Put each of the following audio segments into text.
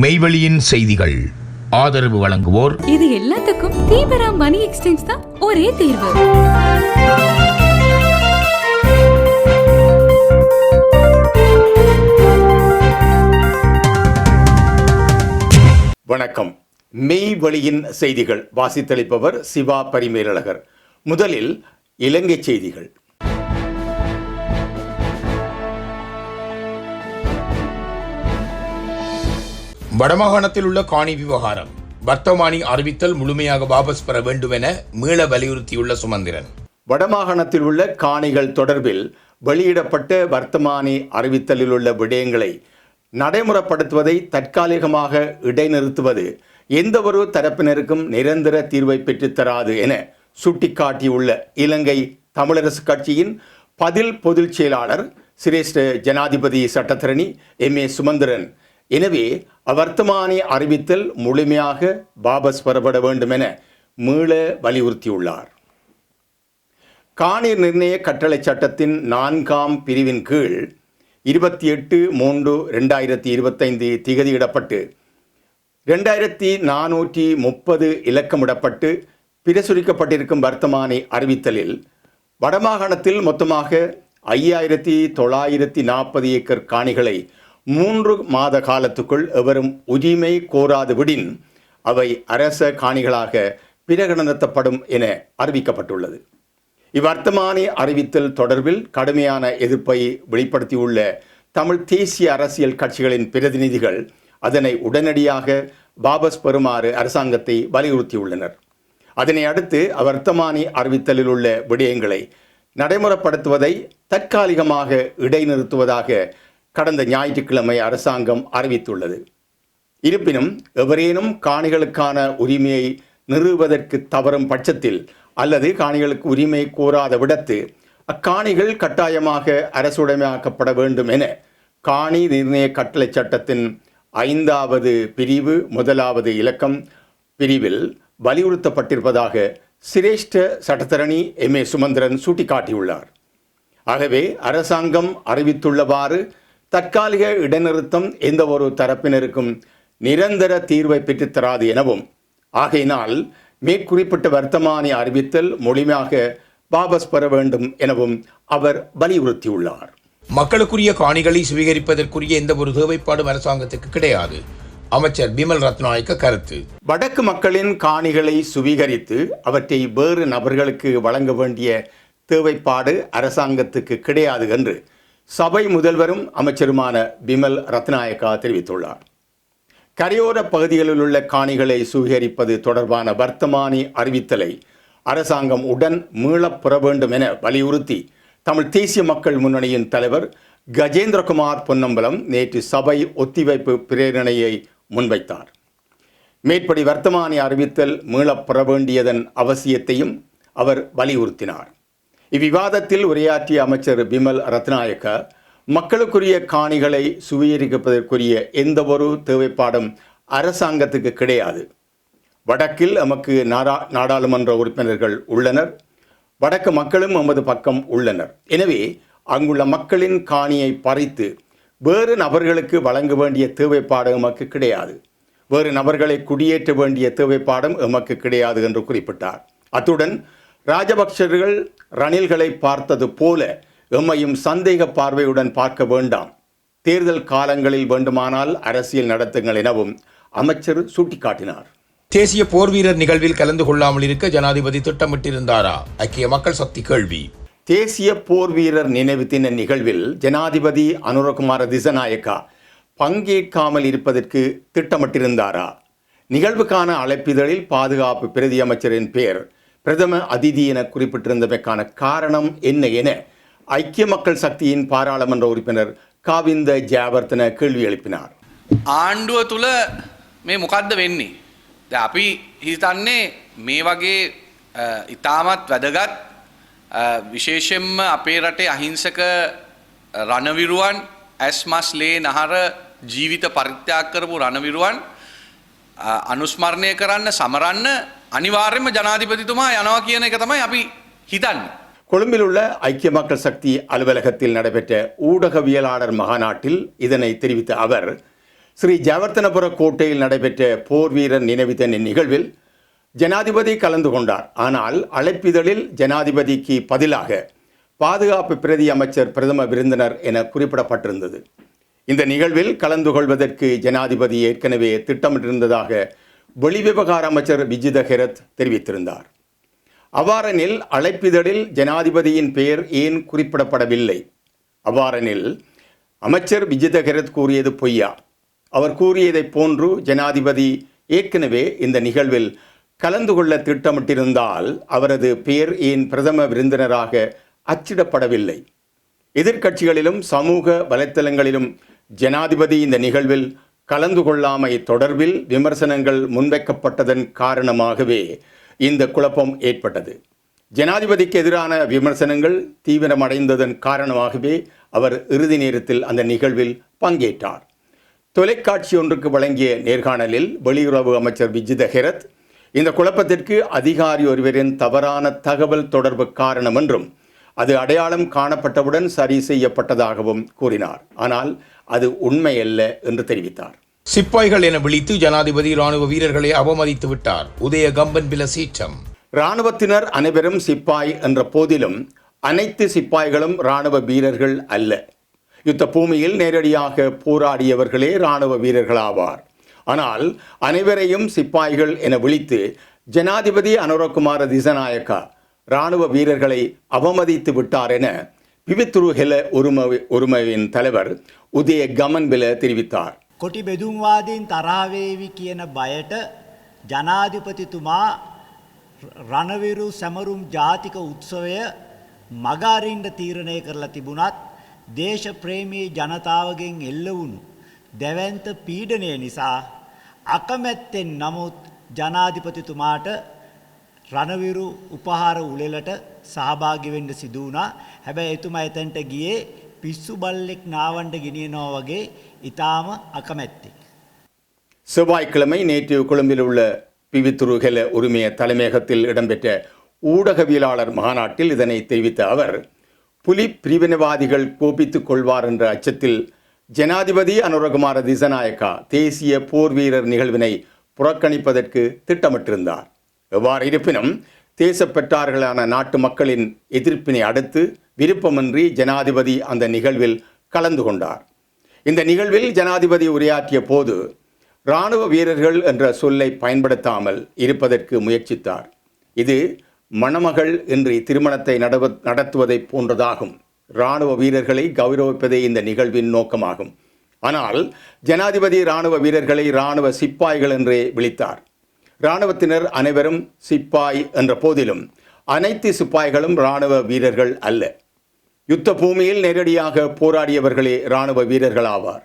மெய்வெளியின் செய்திகள். ஆதரவு வழங்குவோர். இது எல்லாத்துக்கும் தீபரா மணி எக்ஸ்சேஞ்ச் தான் ஒரே தீர்வு. வணக்கம். மெய் வழியின் செய்திகள். வாசித்தளிப்பவர் சிவா பரிமேலழகர். முதலில் இலங்கை செய்திகள். வடமாகாணத்தில் உள்ள காணி விவகாரம். வர்த்தமானி அறிவித்தல் முழுமையாக வாபஸ் பெற வேண்டும் என மீள வலியுறுத்தியுள்ள சுமந்திரன். வடமாகாணத்தில் உள்ள காணிகள் தொடர்பில் வெளியிடப்பட்ட வர்த்தமானி அறிவித்தலில் உள்ள விடயங்களை நடைமுறைப்படுத்துவதை தற்காலிகமாக இடைநிறுத்துவது எந்தவொரு தரப்பினருக்கும் நிரந்தர தீர்வை பெற்றுத்தராது என சுட்டிக்காட்டியுள்ள இலங்கை தமிழரசு கட்சியின் பதில் பொதுச் செயலாளர் சிரேஷ்ட ஜனாதிபதி சட்டத்தரணி எம் ஏ சுமந்திரன். எனவே அவர்த்தமானி அறிவித்தல் முழுமையாக வாபஸ் பெறப்பட வேண்டும் என மீள வலியுறுத்தியுள்ளார். காணி நிர்ணய கட்டளை சட்டத்தின் நான்காம் பிரிவின் கீழ் இருபத்தி எட்டு மூன்று ரெண்டாயிரத்தி இருபத்தைந்து திகதியிடப்பட்டு ரெண்டாயிரத்தி நானூற்றி முப்பது இலக்கமிடப்பட்டு பிரசுரிக்கப்பட்டிருக்கும் வர்த்தமானி அறிவித்தலில் வடமாகாணத்தில் மொத்தமாக ஐயாயிரத்தி தொள்ளாயிரத்தி நாற்பது ஏக்கர் காணிகளை மூன்று மாத காலத்துக்குள் எவரும் உரிமை கோராது விடின் அவை அரச காணிகளாக பிரகடனத்தப்படும் என அறிவிக்கப்பட்டுள்ளது. இவ்வர்த்தமானி அறிவித்தல் தொடர்பில் கடுமையான எதிர்ப்பை வெளிப்படுத்தியுள்ள தமிழ் தேசிய அரசியல் கட்சிகளின் பிரதிநிதிகள் அதனை உடனடியாக வாபஸ் பெறுமாறு அரசாங்கத்தை வலியுறுத்தியுள்ளனர். அதனை அடுத்து அவர்த்தமானி அறிவித்தலில் உள்ள விடயங்களை நடைமுறைப்படுத்துவதை தற்காலிகமாக இடைநிறுத்துவதாக கடந்த ஞாயிற்றுக்கிழமை அரசாங்கம் அறிவித்துள்ளது. இருப்பினும் எவரேனும் காணிகளுக்கான உரிமையை நிறுவுவதற்கு தவறும் பட்சத்தில் அல்லது காணிகளுக்கு உரிமை கோராத விடத்து அக்காணிகள் கட்டாயமாக அரசுடைமையாக்கப்பட வேண்டும் என காணி நிர்ணய கட்டளை சட்டத்தின் ஐந்தாவது பிரிவு முதலாவது இலக்கம் பிரிவில் வலியுறுத்தப்பட்டிருப்பதாக சிரேஷ்ட சட்டத்தரணி எம் ஏ சுமந்திரன் சுட்டிக்காட்டியுள்ளார். ஆகவே அரசாங்கம் அறிவித்துள்ளவாறு தற்காலிக இடைநிறுத்தம் எந்த ஒரு தரப்பினருக்கும் நிரந்தர தீர்வை பெற்றுத்தராது எனவும் ஆகையினால் மேற்குறிப்பிட்ட வர்த்தமானி அறிவித்தல் முழுமையாக வாபஸ் பெற வேண்டும் எனவும் அவர் வலியுறுத்தியுள்ளார். மக்களுக்குரிய காணிகளை சுவீகரிப்பதற்குரிய எந்த ஒரு தேவைப்பாடும் அரசாங்கத்துக்கு கிடையாது. அமைச்சர் பிமல் ரத்நாயக்க கருத்து. வடக்கு மக்களின் காணிகளை சுவீகரித்து அவற்றை வேறு நபர்களுக்கு வழங்க வேண்டிய தேவைப்பாடு அரசாங்கத்துக்கு கிடையாது என்று சபை முதல்வரும் அமைச்சருமான பிமல் ரத்நாயக்கா தெரிவித்துள்ளார். கரையோர பகுதிகளில் உள்ள காணிகளை சுவீகரிப்பது தொடர்பான வர்த்தமானி அறிவித்தலை அரசாங்கம் உடன் மீளப் பெற வேண்டும் என வலியுறுத்தி தமிழ் தேசிய மக்கள் முன்னணியின் தலைவர் கஜேந்திரகுமார் பொன்னம்பலம் நேற்று சபை ஒத்திவைப்பு பிரேரணையை முன்வைத்தார். மேற்படி வர்த்தமானி அறிவித்தல் மீளப்பெற வேண்டியதன் அவசியத்தையும் அவர் வலியுறுத்தினார். இவ்விவாதத்தில் உரையாற்றிய அமைச்சர் பிமல் ரத்நாயக்க மக்களுக்குரிய காணிகளை சுவீகரிப்பதற்குரிய எந்தவொரு தேவைப்பாடும் அரசாங்கத்துக்கு கிடையாது. வடக்கில் எமக்கு நாடா நாடாளுமன்ற உறுப்பினர்கள் உள்ளனர். வடக்கு மக்களும் எமது பக்கம் உள்ளனர். எனவே அங்குள்ள மக்களின் காணியை பறித்து வேறு நபர்களுக்கு வழங்க வேண்டிய தேவைப்பாடு எமக்கு கிடையாது. வேறு நபர்களை குடியேற்ற வேண்டிய தேவைப்பாடும் எமக்கு கிடையாது என்று குறிப்பிட்டார். அத்துடன் ராஜபக்சர்கள் ரணில்களை பார்த்தது போல எம்மையும் சந்தேக பார்வையுடன் பார்க்க வேண்டாம். தேர்தல் காலங்களில் வேண்டுமானால் அரசியல் நடத்துங்கள் எனவும் அமைச்சர் சுட்டிக்காட்டினார். தேசிய போர் வீரர் நிகழ்வில் கலந்து கொள்ளாமல் இருக்க ஜனாதிபதி திட்டமிட்டிருந்தாரா? ஐக்கிய மக்கள் சக்தி கேள்வி. தேசிய போர் வீரர் நினைவு தின நிகழ்வில் ஜனாதிபதி அனுரகுமார திசநாயக்கா பங்கேற்காமல் இருப்பதற்கு திட்டமிட்டிருந்தாரா? நிகழ்வுக்கான அழைப்பிதழில் பாதுகாப்பு பிரதி அமைச்சரின் பெயர் பிரதம அதிதி என குறிப்பிட்டிருந்தமைக்கான காரணம் என்ன என ஐக்கிய மக்கள் சக்தியின் பாராளுமன்ற உறுப்பினர் காவிந்த ஜெயவர்த்தன கேள்வி எழுப்பினார் ආණ්ඩුව තුළ මේ මොකක්ද වෙන්නේ. ද අපි හිතන්නේ මේ වගේ අ, ඉතාමත් වැදගත් අ, විශේෂෙන්ම අපේ රටේ අහිංසක රණවිරුවන් ඇස් මස් ලේ නහර ජීවිත පරිත්‍යාග කරපු රණවිරුවන් අ, අනුස්මරණය කරන්න සමරන්න අනිවාර්යයෙන්ම ජනාධිපතිතුමා යනවා කියන එක තමයි අපි හිතන්නේ. கொழும்பில் உள்ள ஐக்கிய மக்கள் சக்தி அலுவலகத்தில் நடைபெற்ற ஊடகவியலாளர் மகாநாட்டில் இதனை தெரிவித்த அவர் ஸ்ரீ ஜெயவர்த்தனபுர கோட்டையில் நடைபெற்ற போர் வீரர் நினைவு தின நிகழ்வில் ஜனாதிபதி கலந்து கொண்டார் ஆனால் அழைப்பிதழில் ஜனாதிபதிக்கு பதிலாக பாதுகாப்பு பிரதி அமைச்சர் பிரதம விருந்தினர் என குறிப்பிடப்பட்டிருந்தது இந்த நிகழ்வில் கலந்து கொள்வதற்கு ஜனாதிபதி ஏற்கனவே திட்டமிட்டிருந்ததாக வெளிவிவகார அமைச்சர் விஜித ஹெரத் தெரிவித்திருந்தார். அவ்வாறெனில் அழைப்பிதழில் ஜனாதிபதியின் பெயர் ஏன் குறிப்பிடப்படவில்லை? அவ்வாறெனில் அமைச்சர் விஜித ஹெரத் கூறியது பொய்யா? அவர் கூறியதைப் போன்று ஜனாதிபதி ஏற்கனவே இந்த நிகழ்வில் கலந்து கொள்ள திட்டமிட்டிருந்தால் அவரது பெயர் ஏன் பிரதம விருந்தினராக அச்சிடப்படவில்லை? எதிர்க்கட்சிகளிலும் சமூக வலைத்தளங்களிலும் ஜனாதிபதி இந்த நிகழ்வில் கலந்து கொள்ளாமை தொடர்பில் விமர்சனங்கள் முன்வைக்கப்பட்டதன் காரணமாகவே இந்த குழப்பம் ஏற்பட்டது. ஜனாதிபதிக்கு எதிரான விமர்சனங்கள் தீவிரமடைந்ததன் காரணமாகவே அவர் இறுதி நேரத்தில் அந்த நிகழ்வில் பங்கேற்றார். தொலைக்காட்சி ஒன்றுக்கு வழங்கிய நேர்காணலில் வெளியுறவு அமைச்சர் விஜித ஹெரத் இந்த குழப்பத்திற்கு அதிகாரி ஒருவரின் தவறான தகவல் தொடர்பு காரணம் என்றும் அது அடையாளம் காணப்பட்டவுடன் சரி செய்யப்பட்டதாகவும் கூறினார். ஆனால் அது உண்மையல்ல என்று தெரிவித்தார். சிப்பாய்கள் என விழித்து ஜனாதிபதி ராணுவ வீரர்களை அவமதித்து விட்டார். உதய கம்பன் பில சீற்றம். இராணுவத்தினர் அனைவரும் சிப்பாய் என்ற போதிலும் அனைத்து சிப்பாய்களும் இராணுவ வீரர்கள் அல்ல. யுத்த பூமியில் நேரடியாக போராடியவர்களே இராணுவ வீரர்களாவார் ஆனால் அனைவரையும் சிப்பாய்கள் என விழித்து ஜனாதிபதி அனுரகுமார திசநாயக்கா இராணுவ வீரர்களை அவமதித்து விட்டார் என பிவித்துரு ஹெல உரிமை உரிமையின் தலைவர் உதய கமன்பில தெரிவித்தார் කොටි බෙදුම්වාදීන් තරාවේවි කියන බයට ජනාධිපතිතුමා රණවිරු සැමරුම් ජාතික උත්සවය මගාරින්ට තීරණය කරලා තිබුණත් දේශ ප්‍රේමී ජනතාවගෙන් එල්ලවුණු දැවන්ත පීඩනය නිසා අකමැත්තෙන් නමුත් ජනාධිපතිතුමාට රණවිරු උපහාර උලෙලට සහභාගිවෙන්ඩ සිදුවනා හැබැයි එතුමා එතැන්ට ගියේ පිස්සු බල්ලෙක් නාවන්ට ගෙනියනෝ වගේ ඉතාම අකමැත්තෙක්. செவ்வாய்க்கிழமை நேற்று கொழும்பில் உள்ள பிவித்துருகல உரிமைய தலைமையகத்தில் இடம்பெற்ற ஊடகவியலாளர் மாநாட்டில் இதனை தெரிவித்த அவர் புலி பிரிவினவாதிகள் கோபித்துக் கொள்வார் என்ற அச்சத்தில் ஜனாதிபதி அனுரகுமார திசநாயக்கா தேசிய போர் வீரர் நிகழ்வினை புறக்கணிப்பதற்கு திட்டமிட்டிருந்தார் எவ்வாறு இருப்பினும் தேசப்பெற்றார்களான நாட்டு மக்களின் எதிர்ப்பினை அடுத்து விருப்பமின்றி ஜனாதிபதி அந்த நிகழ்வில் கலந்து கொண்டார். இந்த நிகழ்வில் ஜனாதிபதி உரையாற்றிய போது இராணுவ வீரர்கள் என்ற சொல்லை பயன்படுத்தாமல் இருப்பதற்கு முயற்சித்தார். இது மணமகள் இன்றி திருமணத்தை நடவ நடத்துவதைப் போன்றதாகும். இராணுவ வீரர்களை கௌரவிப்பதே இந்த நிகழ்வின் நோக்கமாகும். ஆனால் ஜனாதிபதி இராணுவ வீரர்களை இராணுவ சிப்பாய்கள் என்றே விழித்தார் இராணுவத்தினர் அனைவரும் சிப்பாய் என்ற போதிலும் அனைத்து சிப்பாய்களும் இராணுவ வீரர்கள் அல்ல. யுத்த பூமியில் நேரடியாக போராடியவர்களே இராணுவ வீரர்கள் ஆவார்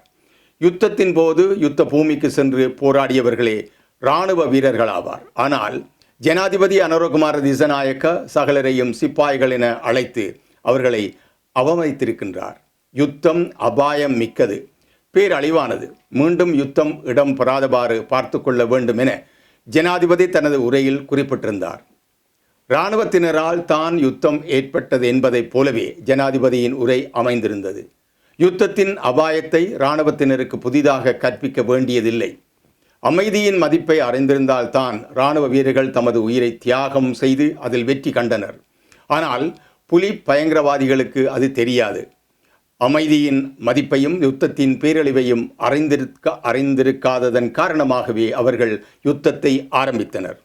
யுத்தத்தின் போது யுத்த பூமிக்கு சென்று போராடியவர்களே இராணுவ வீரர்கள் ஆவார் ஆனால் ஜனாதிபதி அனுரகுமார திசநாயக்க சகலரையும் சிப்பாய்கள் என அழைத்து அவர்களை அவமதித்திருக்கின்றார். யுத்தம் அபாயம் மிக்கது. பேரழிவானது. மீண்டும் யுத்தம் இடம் பெறாதவாறு பார்த்து கொள்ள வேண்டும் என ஜனாதிபதி தனது உரையில் குறிப்பிட்டிருந்தார். இராணுவத்தினரால் தான் யுத்தம் ஏற்பட்டது என்பதைப் போலவே ஜனாதிபதியின் உரை அமைந்திருந்தது. யுத்தத்தின் அபாயத்தை இராணுவத்தினருக்கு புதிதாக கற்பிக்க வேண்டியதில்லை. அமைதியின் மதிப்பை அறிந்திருந்தால்தான் இராணுவ வீரர்கள் தமது உயிரை தியாகம் செய்து அதில் வெற்றி கண்டனர். ஆனால் புலி பயங்கரவாதிகளுக்கு அது தெரியாது. அமைதியின் மதிப்பையும் யுத்தத்தின் பேரழிவையும் அறிந்திருக்க அறிந்திருக்காததன் காரணமாகவே அவர்கள் யுத்தத்தை ஆரம்பித்தனர்.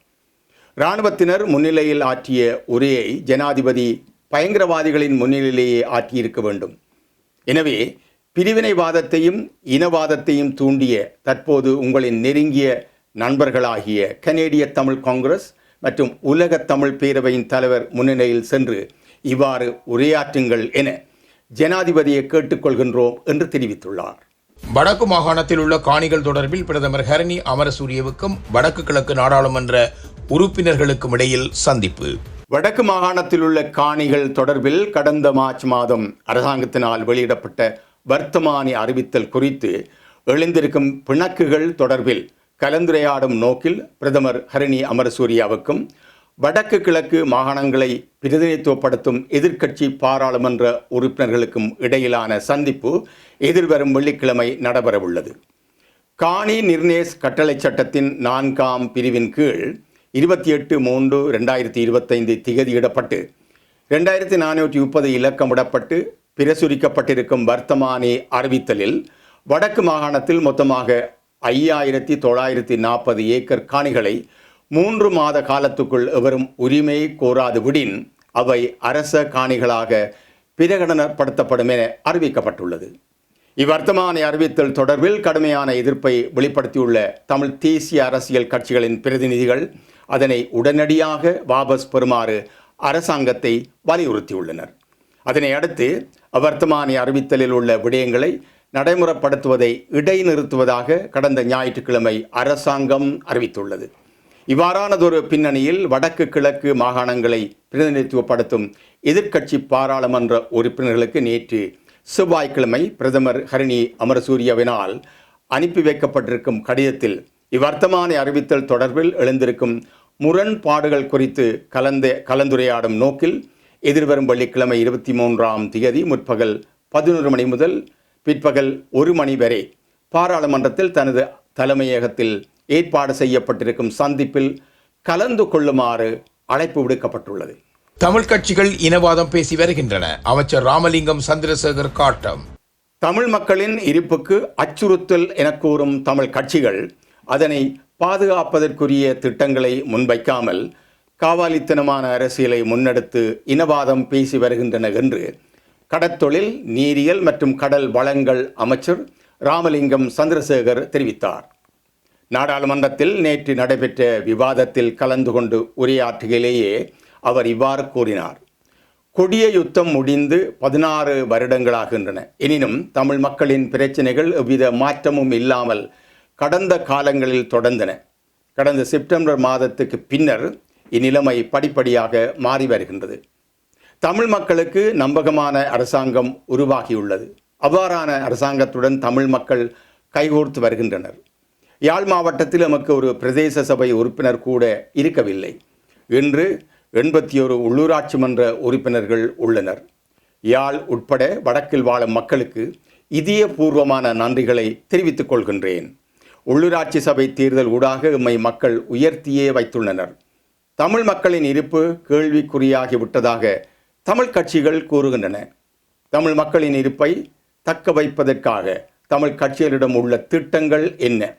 இராணுவத்தினர் முன்னிலையில் ஆற்றிய உரையை ஜனாதிபதி பயங்கரவாதிகளின் முன்னிலையிலேயே ஆற்றியிருக்க வேண்டும். எனவே பிரிவினைவாதத்தையும் இனவாதத்தையும் தூண்டிய தற்போது உங்களின் நெருங்கிய நண்பர்களாகிய கனேடிய தமிழ் காங்கிரஸ் மற்றும் உலக தமிழ் பேரவையின் தலைவர் முன்னிலையில் சென்று இவ்வாறு உரையாற்றுங்கள் என ஜனாதிபதியை கேட்டுக்கொள்கின்றோம் என்று தெரிவித்துள்ளார். வடக்கு மாகாணத்தில் உள்ள காணிகள் தொடர்பில் பிரதமர் ஹரணி அமரசூரியவுக்கும் வடக்கு கிழக்கு நாடாளுமன்ற உறுப்பினர்களுக்கும் இடையில் சந்திப்பு. வடக்கு மாகாணத்தில் உள்ள காணிகள் தொடர்பில் கடந்த மார்ச் மாதம் அரசாங்கத்தினால் வெளியிடப்பட்ட வர்த்தமானி அறிவித்தல் குறித்து எழுந்திருக்கும் பிணக்குகள் தொடர்பில் கலந்துரையாடும் நோக்கில் பிரதமர் ஹரணி அமரசூரியாவுக்கும் வடக்கு கிழக்கு மாகாணங்களை பிரதிநிதித்துவப்படுத்தும் எதிர்க்கட்சி பாராளுமன்ற உறுப்பினர்களுக்கும் இடையிலான சந்திப்பு எதிர்வரும் வெள்ளிக்கிழமை நடைபெறவுள்ளது. காணி நிர்ணேஸ் கட்டளை சட்டத்தின் நான்காம் பிரிவின் கீழ் இருபத்தி எட்டு மூன்று ரெண்டாயிரத்தி இருபத்தைந்து திகதியிடப்பட்டு ரெண்டாயிரத்தி நானூற்றி முப்பது இலக்கமிடப்பட்டு பிரசுரிக்கப்பட்டிருக்கும் வர்த்தமானி அறிவித்தலில் வடக்கு மாகாணத்தில் மொத்தமாக ஐயாயிரத்தி தொள்ளாயிரத்தி நாற்பது ஏக்கர் காணிகளை மூன்று மாத காலத்துக்குள் எவரும் உரிமை கோராது விடின் அவை அரச காணிகளாக பிரகடனப்படுத்தப்படும் என அறிவிக்கப்பட்டுள்ளது. இவ்வர்த்தமான அறிவித்தல் தொடர்பில் கடுமையான எதிர்ப்பை வெளிப்படுத்தியுள்ள தமிழ் தேசிய அரசியல் கட்சிகளின் பிரதிநிதிகள் அதனை உடனடியாக வாபஸ் பெறுமாறு அரசாங்கத்தை வலியுறுத்தியுள்ளனர். அதனை அடுத்து அவ்வர்த்தமானி அறிவித்தலில் உள்ள விடயங்களை நடைமுறைப்படுத்துவதை இடைநிறுத்துவதாக கடந்த ஞாயிற்றுக்கிழமை அரசாங்கம் அறிவித்துள்ளது. இவ்வாறானதொரு பின்னணியில் வடக்கு கிழக்கு மாகாணங்களை பிரதிநிதித்துவப்படுத்தும் எதிர்க்கட்சி பாராளுமன்ற உறுப்பினர்களுக்கு நேற்று செவ்வாய்க்கிழமை பிரதமர் ஹரிணி அமரசூரியவினால் அனுப்பி வைக்கப்பட்டிருக்கும் கடிதத்தில் இவ்வர்த்தமானி அறிவித்தல் தொடர்பில் எழுந்திருக்கும் முரண்பாடுகள் குறித்து கலந்த கலந்துரையாடும் நோக்கில் எதிர்வரும் வெள்ளிக்கிழமை இருபத்தி மூன்றாம் தேதி முற்பகல் பதினொரு மணி முதல் பிற்பகல் ஒரு மணி வரை பாராளுமன்றத்தில் தனது தலைமையகத்தில் ஏற்பாடு செய்யப்பட்டிருக்கும் சந்திப்பில் கலந்து கொள்ளுமாறு அழைப்பு விடுக்கப்பட்டுள்ளது. தமிழ் கட்சிகள் இனவாதம் பேசி வருகின்றன. அமைச்சர் ராமலிங்கம் சந்திரசேகர் காட்டம். தமிழ் மக்களின் இருப்புக்கு அச்சுறுத்தல் என கூறும் தமிழ் கட்சிகள் அதனை பாதுகாப்பதற்குரிய திட்டங்களை முன்வைக்காமல் காவாலித்தனமான அரசியலை முன்னெடுத்து இனவாதம் பேசி வருகின்றன என்று கடற்தொழில் நீரியல் மற்றும் கடல் வளங்கள் அமைச்சர் ராமலிங்கம் சந்திரசேகர் தெரிவித்தார். நாடாளுமன்றத்தில் நேற்று நடைபெற்ற விவாதத்தில் கலந்து கொண்டு உரையாற்றுகையிலேயே அவர் இவ்வாறு கூறினார். கொடிய யுத்தம் முடிந்து பதினாறு வருடங்களாகின்றன. எனினும் தமிழ் மக்களின் பிரச்சனைகள் எவ்வித மாற்றமும் இல்லாமல் கடந்த காலங்களில் தொடர்ந்தன. கடந்த செப்டம்பர் மாதத்துக்கு பின்னர் இந்நிலைமை படிப்படியாக மாறி வருகின்றது. தமிழ் மக்களுக்கு நம்பகமான அரசாங்கம் உருவாகியுள்ளது. அவ்வாறான அரசாங்கத்துடன் தமிழ் மக்கள் கைகோர்த்து வருகின்றனர். யாழ் மாவட்டத்தில் நமக்கு ஒரு பிரதேச சபை உறுப்பினர் கூட இருக்கவில்லை. இன்று எண்பத்தி ஒரு உள்ளூராட்சி மன்ற உறுப்பினர்கள் உள்ளனர். யாழ் உட்பட வடக்கில் வாழும் மக்களுக்கு இதயபூர்வமான நன்றிகளை தெரிவித்துக் கொள்கின்றேன். உள்ளூராட்சி சபை தேர்தல் ஊடாக எம்மை மக்கள் உயர்த்தியே வைத்துள்ளனர். தமிழ் மக்களின் இருப்பு கேள்விக்குறியாகிவிட்டதாக தமிழ் கட்சிகள் கூறுகின்றன. தமிழ் மக்களின் இருப்பை தக்க வைப்பதற்காக தமிழ் கட்சிகளிடம் உள்ள திட்டங்கள் என்ன?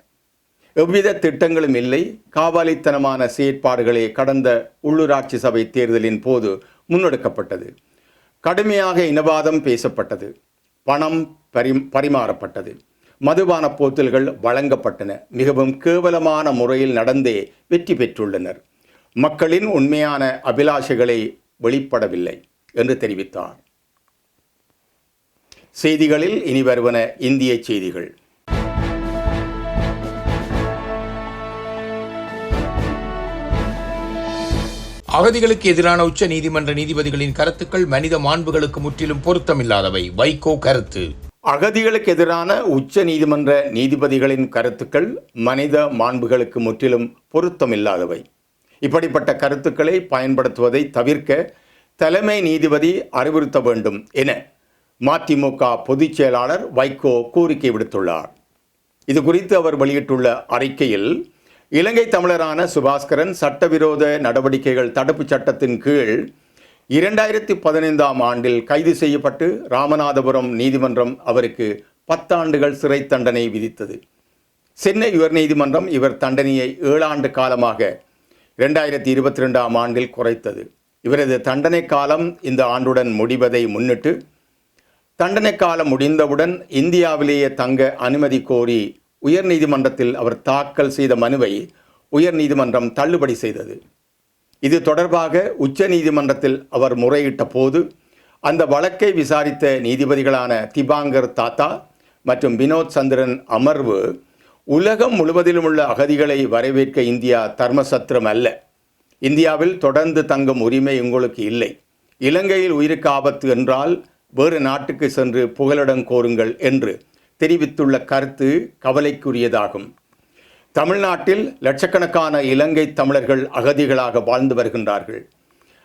எவ்வித திட்டங்களும் இல்லை. காவாலித்தனமான செயற்பாடுகளே கடந்த உள்ளூராட்சி சபை தேர்தலின் போது முன்னெடுக்கப்பட்டது. கடுமையாக இனவாதம் பேசப்பட்டது. பணம் பரி பரிமாறப்பட்டது. மதுபான போத்தல்கள் வழங்கப்பட்டன. மிகவும் கேவலமான முறையில் நடந்தே வெற்றி பெற்றுள்ளனர். மக்களின் உண்மையான அபிலாஷைகளை வெளிப்படவில்லை என்று தெரிவித்தார். செய்திகளில் இனி வருவன இந்திய செய்திகள். அகதிகளுக்கு எதிரான உச்ச நீதிமன்ற நீதிபதிகளின் கருத்துக்கள் மனித மாண்புகளுக்கு முற்றிலும் பொருத்தமில்லாதவை. வைகோ கருத்து. அகதிகளுக்கு எதிரான உச்ச நீதிமன்ற நீதிபதிகளின் கருத்துக்கள் மனித மாண்புகளுக்கு முற்றிலும் பொருத்தமில்லாதவை. இப்படிப்பட்ட கருத்துக்களை பயன்படுத்துவதை தவிர்க்க தலைமை நீதிபதி அறிவுறுத்த வேண்டும் என மதிமுக பொதுச் செயலாளர் வைகோ கோரிக்கை விடுத்துள்ளார். இது குறித்து அவர் வெளியிட்டுள்ள அறிக்கையில் இலங்கை தமிழரான சுபாஸ்கரன் சட்டவிரோத நடவடிக்கைகள் தடுப்புச் சட்டத்தின் கீழ் இரண்டாயிரத்தி பதினைந்தாம் ஆண்டில் கைது செய்யப்பட்டு ராமநாதபுரம் நீதிமன்றம் அவருக்கு பத்தாண்டுகள் சிறை தண்டனை விதித்தது. சென்னை உயர் நீதிமன்றம் இவர் தண்டனையை ஏழாண்டு காலமாக இரண்டாயிரத்தி இருபத்தி ரெண்டாம் ஆண்டில் குறைத்தது. இவரது தண்டனை காலம் இந்த ஆண்டுடன் முடிவதை முன்னிட்டு தண்டனை காலம் முடிந்தவுடன் இந்தியாவிலேயே தங்க அனுமதி கோரி உயர்நீதிமன்றத்தில் அவர் தாக்கல் செய்த மனுவை உயர்நீதிமன்றம் தள்ளுபடி செய்தது. இது தொடர்பாக உச்ச நீதிமன்றத்தில் அவர் முறையிட்ட போது அந்த வழக்கை விசாரித்த நீதிபதிகளான திபாங்கர் தாத்தா மற்றும் வினோத் சந்திரன் அமர்வு உலகம் முழுவதிலும் உள்ள அகதிகளை வரவேற்க இந்தியா தர்மசத்திரம் அல்ல. இந்தியாவில் தொடர்ந்து தங்கும் உரிமை உங்களுக்கு இல்லை. இலங்கையில் உயிருக்கு ஆபத்து என்றால் வேறு நாட்டுக்கு சென்று புகலிடம் கோருங்கள் என்று தெரிவித்துள்ள கருத்து கவலைக்குரியதாகும். தமிழ்நாட்டில் லட்சக்கணக்கான இலங்கை தமிழர்கள் அகதிகளாக வாழ்ந்து வருகின்றார்கள்.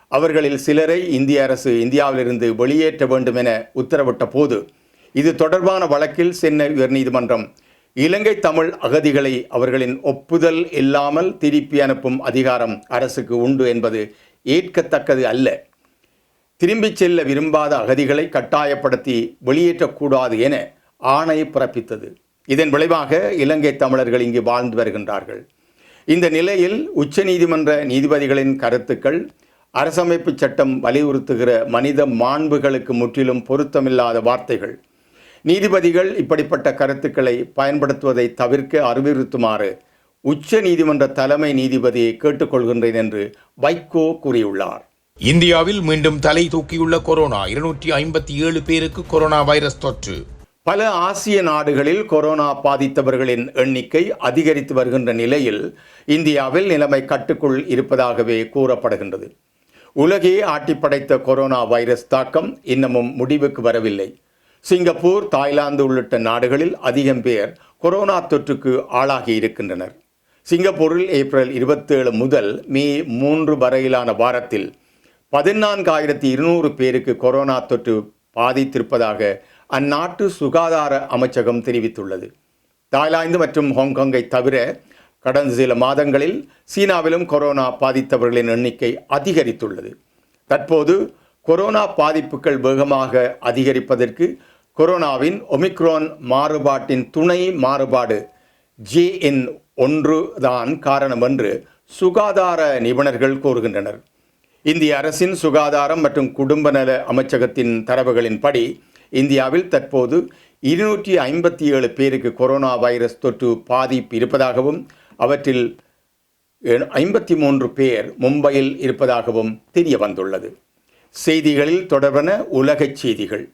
அவர்களில் சிலரை இந்திய அரசு இந்தியாவிலிருந்து வெளியேற்ற வேண்டும் என உத்தரவிட்ட போது இது தொடர்பான வழக்கில் சென்னை உயர்நீதிமன்றம் இலங்கை தமிழ் அகதிகளை அவர்களின் ஒப்புதல் இல்லாமல் திருப்பி அனுப்பும் அதிகாரம் அரசுக்கு உண்டு என்பது ஏற்கத்தக்கது அல்ல. திரும்பிச் செல்ல விரும்பாத அகதிகளை கட்டாயப்படுத்தி வெளியேற்றக்கூடாது என ஆணை பிறப்பித்தது. இதன் விளைவாக இலங்கை தமிழர்கள் இங்கு வாழ்ந்து வருகின்றார்கள். இந்த நிலையில் உச்சநீதிமன்ற நீதிபதிகளின் கருத்துக்கள் அரசமைப்பு சட்டம் வலியுறுத்துகிற மனித மாண்புகளுக்கு முற்றிலும் பொருத்தமில்லாத வார்த்தைகள். நீதிபதிகள் இப்படிப்பட்ட கருத்துக்களை பயன்படுத்துவதை தவிர்க்க அறிவுறுத்துமாறு உச்ச நீதிமன்ற தலைமை நீதிபதியை கேட்டுக்கொள்கின்றேன் என்று வைகோ கூறியுள்ளார். இந்தியாவில் மீண்டும் தலை தூக்கியுள்ள கொரோனா. இருநூற்றி ஐம்பத்தி ஏழு பேருக்கு கொரோனா வைரஸ் தொற்று. பல ஆசிய நாடுகளில் கொரோனா பாதித்தவர்களின் எண்ணிக்கை அதிகரித்து வருகின்ற நிலையில் இந்தியாவில் நிலைமை கட்டுக்குள் இருப்பதாகவே கூறப்படுகின்றது. உலகே ஆட்டிப்படைத்த கொரோனா வைரஸ் தாக்கம் இன்னமும் முடிவுக்கு வரவில்லை. சிங்கப்பூர் தாய்லாந்து உள்ளிட்ட நாடுகளில் அதிகம் பேர் கொரோனா தொற்றுக்கு ஆளாகி இருக்கின்றனர். சிங்கப்பூரில் ஏப்ரல் இருபத்தேழு முதல் மே மூன்று வரையிலான வாரத்தில் பதினான்காயிரத்தி இருநூறு பேருக்கு கொரோனா தொற்று பாதித்திருப்பதாக அந்நாட்டு சுகாதார அமைச்சகம் தெரிவித்துள்ளது. தாய்லாந்து மற்றும் ஹாங்காங்கை தவிர கடந்த சில மாதங்களில் சீனாவிலும் கொரோனா பாதித்தவர்களின் எண்ணிக்கை அதிகரித்துள்ளது. தற்போது கொரோனா பாதிப்புகள் வேகமாக அதிகரிப்பதற்கு கொரோனாவின் ஒமிக்ரோன் மாறுபாட்டின் துணை மாறுபாடு ஜேஎன் ஒன்று தான் காரணம் என்று சுகாதார நிபுணர்கள் கூறுகின்றனர். இந்திய அரசின் சுகாதாரம் மற்றும் குடும்ப நல அமைச்சகத்தின் தரவுகளின்படி இந்தியாவில் தற்போது இருநூற்றி ஐம்பத்தி ஏழு பேருக்கு கொரோனா வைரஸ் தொற்று பாதிப்பு இருப்பதாகவும் அவற்றில் ஐம்பத்தி மூன்று பேர் மும்பையில் இருப்பதாகவும் தெரிய வந்துள்ளது. செய்திகளில் தொடர்பான உலகச் செய்திகள்.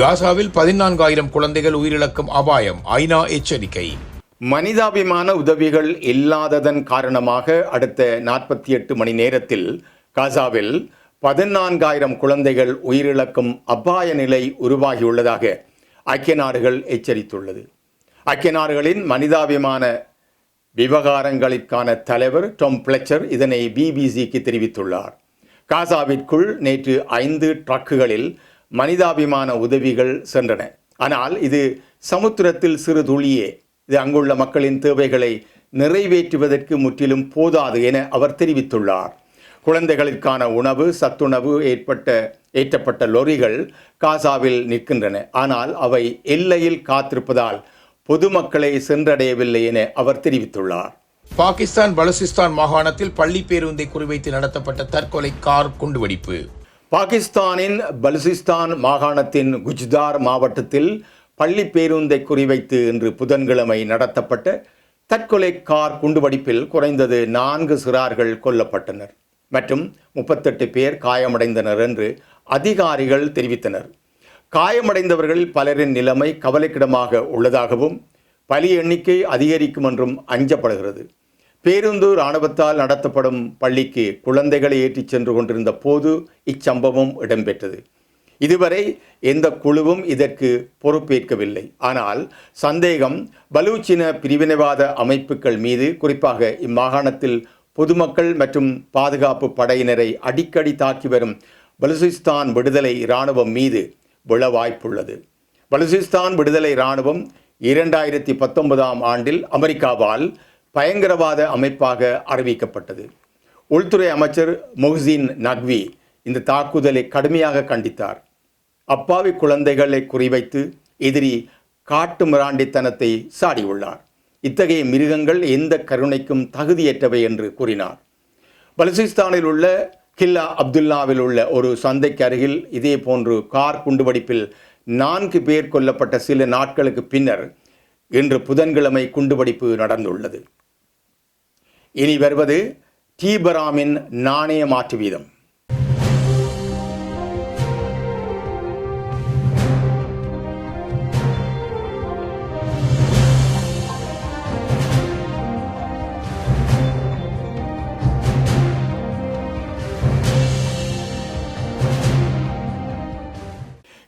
காசாவில் பதினான்காயிரம் குழந்தைகள் உயிரிழக்கும் அபாயம் ஐநா எச்சரிக்கை. மனிதாபிமான உதவிகள் இல்லாததன் காரணமாக அடுத்த நாற்பத்தி எட்டு மணி நேரத்தில் காசாவில் பதினான்காயிரம் குழந்தைகள் உயிரிழக்கும் அபாய நிலை உருவாகியுள்ளதாக ஐக்கிய நாடுகள் எச்சரித்துள்ளது. ஐக்கிய நாடுகளின் மனிதாபிமான விவகாரங்களுக்கான தலைவர் டொம் பிளச்சர் இதனை பிபிசிக்கு தெரிவித்துள்ளார். காசாவிற்குள் நேற்று ஐந்து ட்ரக்குகளில் மனிதாபிமான உதவிகள் சென்றன. ஆனால் இது சமுத்திரத்தில் சிறு துளியே. இது அங்குள்ள மக்களின் தேவைகளை நிறைவேற்றுவதற்கு முற்றிலும் போதாது என அவர் தெரிவித்துள்ளார். குழந்தைகளுக்கான உணவு சத்துணவு ஏற்பட்ட ஏற்றப்பட்ட லொரிகள் காசாவில் நிற்கின்றன. ஆனால் அவை எல்லையில் காத்திருப்பதால் பொதுமக்களை சென்றடையவில்லை என அவர் தெரிவித்துள்ளார். பாகிஸ்தான் பலுசிஸ்தான் மாகாணத்தில் பள்ளி பேருந்தை குறிவைத்து நடத்தப்பட்ட தற்கொலை கார் குண்டுவெடிப்பு. பாகிஸ்தானின் பலுசிஸ்தான் மாகாணத்தின் குஜ்தார் மாவட்டத்தில் பள்ளி பேருந்தை குறிவைத்து இன்று புதன்கிழமை நடத்தப்பட்ட தற்கொலை கார் குண்டுவெடிப்பில் குறைந்தது நான்கு சிறார்கள் கொல்லப்பட்டனர் மற்றும் முப்பத்தெட்டு பேர் காயமடைந்தனர் என்று அதிகாரிகள் தெரிவித்தனர். காயமடைந்தவர்கள் பலரின் நிலைமை கவலைக்கிடமாக உள்ளதாகவும் பலி எண்ணிக்கை அதிகரிக்கும் என்றும் அஞ்சப்படுகிறது. பேருந்து இராணுவத்தால் நடத்தப்படும் பள்ளிக்கு குழந்தைகளை ஏற்றிச் சென்று கொண்டிருந்த போது இச்சம்பவம் இடம்பெற்றது. இதுவரை எந்த குழுவும் இதற்கு பொறுப்பேற்கவில்லை. ஆனால் சந்தேகம் பலூச்சின பிரிவினைவாத அமைப்புகள் மீது குறிப்பாக இம்மாகாணத்தில் பொதுமக்கள் மற்றும் பாதுகாப்பு படையினரை அடிக்கடி தாக்கி வரும் பலுசிஸ்தான் விடுதலை இராணுவம் மீது விழ வாய்ப்புள்ளது. பலுசிஸ்தான் விடுதலை இராணுவம் இரண்டாயிரத்தி பத்தொன்பதாம் ஆண்டில் அமெரிக்காவால் பயங்கரவாத அமைப்பாக அறிவிக்கப்பட்டது. உள்துறை அமைச்சர் மொஹ்சின் நக்வி இந்த தாக்குதலை கடுமையாக கண்டித்தார். அப்பாவி குழந்தைகளை குறிவைத்து எதிரி காட்டு மிராண்டித்தனத்தை சாடியுள்ளார். இத்தகைய மிருகங்கள் எந்த கருணைக்கும் தகுதியற்றவை என்று கூறினார். பலுசிஸ்தானில் உள்ள கில்லா அப்துல்லாவில் உள்ள ஒரு சந்தைக்கு அருகில் இதே போன்று கார் குண்டுவெடிப்பில் நான்கு பேர் கொல்லப்பட்ட சில நாட்களுக்கு பின்னர் இன்று புதன்கிழமை குண்டுவெடிப்பு நடந்துள்ளது. இனி வருவது டீபராமின் நாணய மாற்று வீதம்.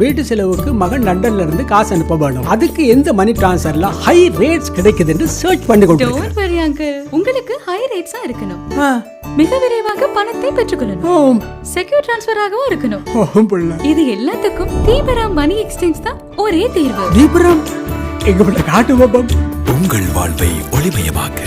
வீட்டு செலவுக்கு மகன் லண்டன்ல இருந்து காசு அனுப்ப வேணும். அதுக்கு எந்த மணி டிரான்ஸ்ஃபர்ல ஹை ரேட்ஸ் கிடைக்குது என்று சர்ச் பண்ணி கொண்டு டோன்ட் வரி அங்கிள் உங்களுக்கு ஹை ரேட்ஸா இருக்கணும். மிக விரைவாக பணத்தை பெற்றுக்கொள்ளணும். ஓம் செக்யூர் டிரான்ஸ்ஃபராகவும் இருக்கணும். இது எல்லாத்துக்கும் தீபரா மணி எக்ஸ்சேஞ்ச் தான் ஒரே தீர்வு. தீபுரம்? எங்க காட்டு உங்கள் வாழ்வை ஒளிமயமாக்க.